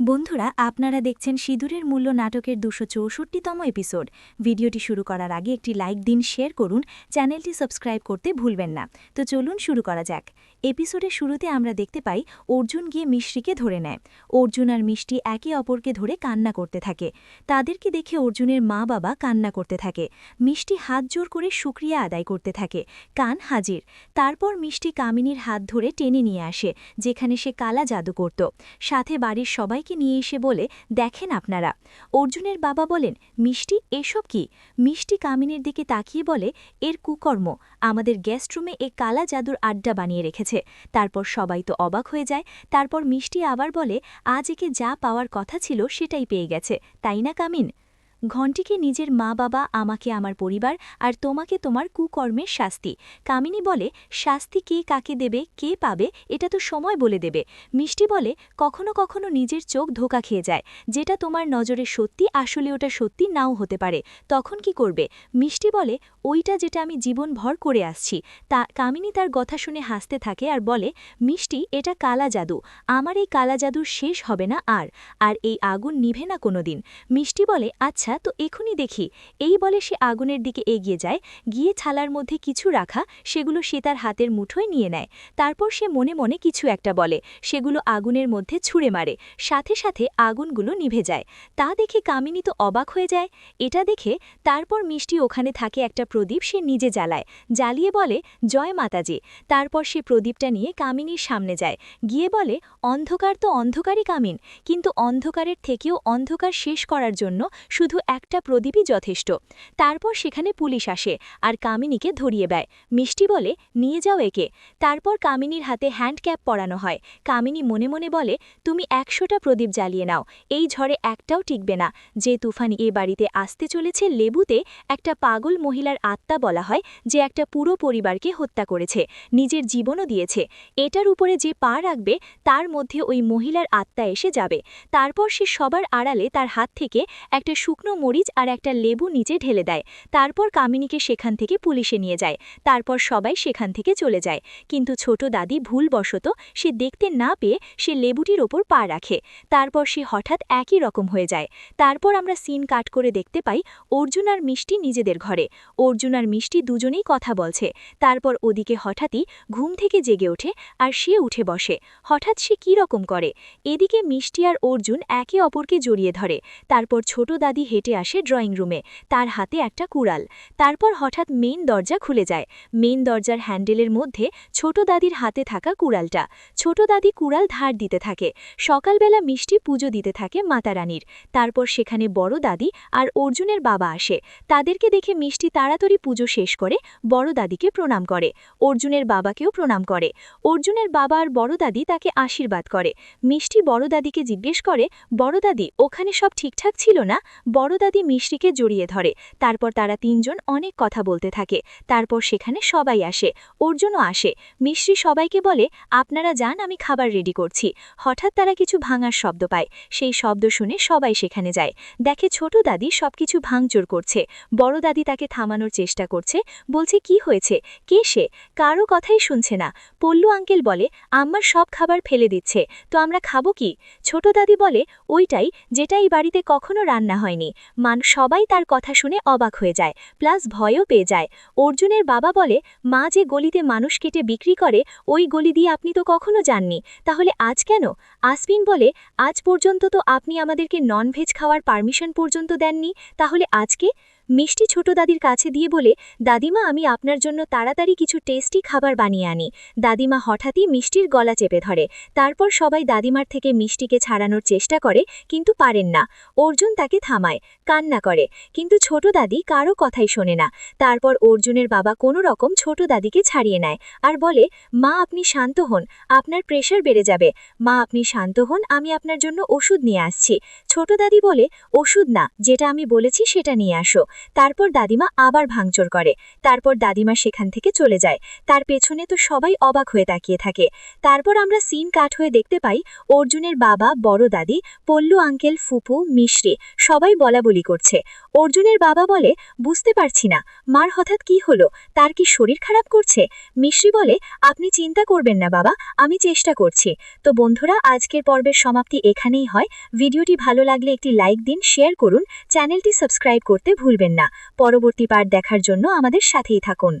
বন্ধুরা, আপনারা দেখছেন সিঁদুরের মূল্য নাটকের দুশো চৌষট্টিতম এপিসোড। ভিডিওটি শুরু করার আগে একটি লাইক দিন, শেয়ার করুন, চ্যানেলটি সাবস্ক্রাইব করতে ভুলবেন না। তো চলুন শুরু করা যাক। এপিসোডের শুরুতে আমরা দেখতে পাই, অর্জুন গিয়ে মিষ্টিকে ধরে নেয়। অর্জুন আর মিষ্টি একে অপরকে ধরে কান্না করতে থাকে। তাদেরকে দেখে অর্জুনের মা বাবা কান্না করতে থাকে। মিষ্টি হাত জোর করে শুক্রিয়া আদায় করতে থাকে। কান হাজির। তারপর মিষ্টি কামিনীর হাত ধরে টেনে নিয়ে আসে, যেখানে সে কালা জাদু করত। সাথে বাড়ির সবাইকে নিয়ে এসে বলে, দেখেন আপনারা। অর্জুনের বাবা বলেন, মিষ্টি, এসব কি? মিষ্টি কামিনের দিকে তাকিয়ে বলে, এর কুকর্ম। আমাদের গেস্ট রুমে এ কালা জাদুর আড্ডা বানিয়ে রেখেছে। তারপর সবাই তো অবাক হয়ে যায়। তারপর মিষ্টি আবার বলে, আজ একে যা পাওয়ার কথা ছিল সেটাই পেয়ে গেছে। তাই না কামিন? ঘণ্টিকে নিজের মা বাবা, আমাকে আমার পরিবার আর তোমাকে তোমার কুকর্মের শাস্তি। কামিনী বলে, শাস্তি কে কাকে দেবে, কে পাবে, এটা তো সময় বলে দেবে। মিষ্টি বলে, কখনো কখনো নিজের চোখ ধোকা খেয়ে যায়। যেটা তোমার নজরে সত্যি, আসলে ওটা সত্যি নাও হতে পারে। তখন কি করবে? মিষ্টি বলে, ওইটা যেটা আমি জীবনভর করে আসছি। তা, কামিনী তার কথা শুনে হাসতে থাকে আর বলে, মিষ্টি, এটা কালা জাদু। আমার এই কালা জাদুর শেষ হবে না আর। আর এই আগুন নিভে না কোনোদিন। মিষ্টি বলে আচ্ছা তো এখনই দেখি। এই বলে সে আগুনের দিকে এগিয়ে যায়, গিয়ে ছালার মধ্যে কিছু রাখা, সেগুলো সে তার হাতের মুঠোয় নিয়ে নেয়। তারপর সে মনে মনে কিছু একটা বলে, সেগুলো আগুনের মধ্যে ছুঁড়ে মারে, সাথে সাথে আগুনগুলো নিভে যায়। তা দেখে কামিনী তো অবাক হয়ে যায়। এটা দেখে তারপর মিষ্টি ওখানে থাকে একটা প্রদীপ সে নিজে জ্বালায়, জ্বালিয়ে বলে, জয় মাতাজি। তারপর সে প্রদীপটা নিয়ে কামিনীর সামনে যায়। গিয়ে বলে, অন্ধকার তো অন্ধকারই কামিন, কিন্তু অন্ধকারের থেকেও অন্ধকার শেষ করার জন্য শুধু একটা প্রদীপই যথেষ্ট। তারপর সেখানে পুলিশ আসে আর কামিনীকে ধরিয়ে দেয়। মিষ্টি বলে, নিয়ে যাও একে। তারপর কামিনীর হাতে হ্যান্ড ক্যাপ পরানো হয়। কামিনী মনে মনে বলে, তুমি একশোটা প্রদীপ জ্বালিয়ে নাও। এই ঝড়ে একটাও টিকবে না। যে তুফান এ বাড়িতে আসতে চলেছে লেবুতে, একটা পাগল মহিলার আত্মা বলা হয়, যে একটা পুরো পরিবারকে হত্যা করেছে, নিজের জীবনও দিয়েছে। এটার উপরে যে পা রাখবে, তার মধ্যে ওই মহিলার আত্মা এসে যাবে। তারপর সে সবার আড়ালে তার হাত থেকে একটা শুকনো মরিচ আর একটা লেবু নিচে ঢেলে দেয়। তারপর কামিনীকে সেখান থেকে পুলিশে নিয়ে যায়। তারপর সবাই সেখান থেকে চলে যায়। কিন্তু ছোট দাদি ভুলবশত সে দেখতে না পেয়ে সে লেবুটির ওপর পা রাখে। তারপর সে হঠাৎ একই রকম হয়ে যায়। তারপর আমরা সিন কাট করে দেখতে পাই অর্জুন আর মিষ্টি নিজেদের ঘরে। অর্জুন আর মিষ্টি দুজনেই কথা বলছে। তারপর ওদিকে হঠাৎই ঘুম থেকে জেগে ওঠে আর সে উঠে বসে। হঠাৎ সে কী রকম করে? এদিকে মিষ্টি আর অর্জুন একে অপরকে জড়িয়ে ধরে। তারপর ছোট দাদি হেঁটে আসে ড্রয়িং রুমে। তার হাতে একটা কুড়াল। তারপর হঠাৎ মেইন দরজা খুলে যায়। মেইন দরজার হ্যান্ডেলের মধ্যে ছোট দাদির হাতে থাকা কুড়ালটা। ছোট দাদি কুড়াল ধার দিতে থাকে। সকালবেলা মিষ্টি পুজো দিতে থাকে মাতারানীর তারপর সেখানে বড় দাদি আর অর্জুনের বাবা আসে। তাদেরকে দেখে মিষ্টি তাড়াতাড়ি পুজো শেষ করে বড় দাদিকে প্রণাম করে। অর্জুনের বাবাকেও প্রণাম করে। অর্জুনের বাবা আর বড় দাদি তাকে আশীর্বাদ করে। মিষ্টি বড় দাদিকে জিজ্ঞেস করে, বড় দাদি, ওখানে সব ঠিকঠাক ছিল না? বড় দাদি মিষ্টিকে জড়িয়ে ধরে। তারপর তারা তিনজন অনেক কথা বলতে থাকে। তারপর সেখানে সবাই আসে। অর্জুনও আসে। মিষ্টি সবাইকে বলে, আপনারা যান, আমি খাবার রেডি করছি। হঠাৎ তারা কিছু ভাঙার শব্দ পায়। সেই শব্দ শুনে সবাই সেখানে যায়। দেখে ছোট দাদি সবকিছু ভাঙচুর করছে। বড় দাদি তাকে থামানোর চেষ্টা করছে। বলছে, কি হয়েছে? কে সে? কারও কথাই শুনছে না। পল্লু আঙ্কেল বলে, আম্মার সব খাবার ফেলে দিচ্ছে। তো আমরা খাব কি? ছোট দাদি বলে, ওইটাই যেটা এই বাড়িতে কখনো রান্না হয়নি। মান সবাই তার কথা শুনে অবাক হয়ে যায়, প্লাস ভয়ও পেয়ে যায়। অর্জুনের বাবা বলে, মা যে গলিতে মানুষ কেটে বিক্রি করে, ওই গলি দিয়ে আপনি তো কখনো যাননি। তাহলে আজ কেন? আসবিন বলে, আজ পর্যন্ত তো আপনি আমাদেরকে নন ভেজ খাওয়ার পারমিশন পর্যন্ত দেননি। তাহলে আজকে? মিষ্টি ছোট দাদির কাছে দিয়ে বলে, দাদিমা, আমি আপনার জন্য তাড়াতাড়ি কিছু টেস্টি খাবার বানিয়ে আনি। দাদিমা হঠাৎই মিষ্টির গলা চেপে ধরে। তারপর সবাই দাদিমার থেকে মিষ্টিকে ছাড়ানোর চেষ্টা করে, কিন্তু পারেন না। অর্জুন তাকে থামায়, কান্না করে। কিন্তু ছোট দাদি কারও কথাই শোনে না। তারপর অর্জুনের বাবা কোনো রকম ছোট দাদিকে ছাড়িয়ে নেয় আর বলে, মা, আপনি শান্ত হন, আপনার প্রেশার বেড়ে যাবে। মা, আপনি শান্ত হন, আমি আপনার জন্য ওষুধ নিয়ে আসছি। ছোট দাদি বলে, ওষুধ না, যেটা আমি বলেছি সেটা নিয়ে আসো। তারপর দাদিমা আবার ভাঙচুর করে। তারপর দাদিমা সেখান থেকে চলে যায়। তার পেছনে তো সবাই অবাক হয়ে তাকিয়ে থাকে। তারপর আমরা সিন কাট হয়ে দেখতে পাই, অর্জুনের বাবা, বড় দাদি, পল্লু, আঙ্কেল, ফুপু, মিশ্রি, সবাই বলা বলি করছে। অর্জুনের বাবা বলে, বুঝতে পারছি না। মার হঠাৎ কি হলো? তার কি শরীর খারাপ করছে? মিশ্রি বলে, আপনি চিন্তা করবেন না বাবা, আমি চেষ্টা করছি। তো বন্ধুরা, আজকের পর্বের সমাপ্তি এখানেই হয়। ভিডিওটি ভালো লাগলে একটি লাইক দিন, শেয়ার করুন, চ্যানেলটি সাবস্ক্রাইব করতে ভুলবেন না। পরবর্তী পার্ট দেখার জন্য আমাদের সাথেই থাকুন।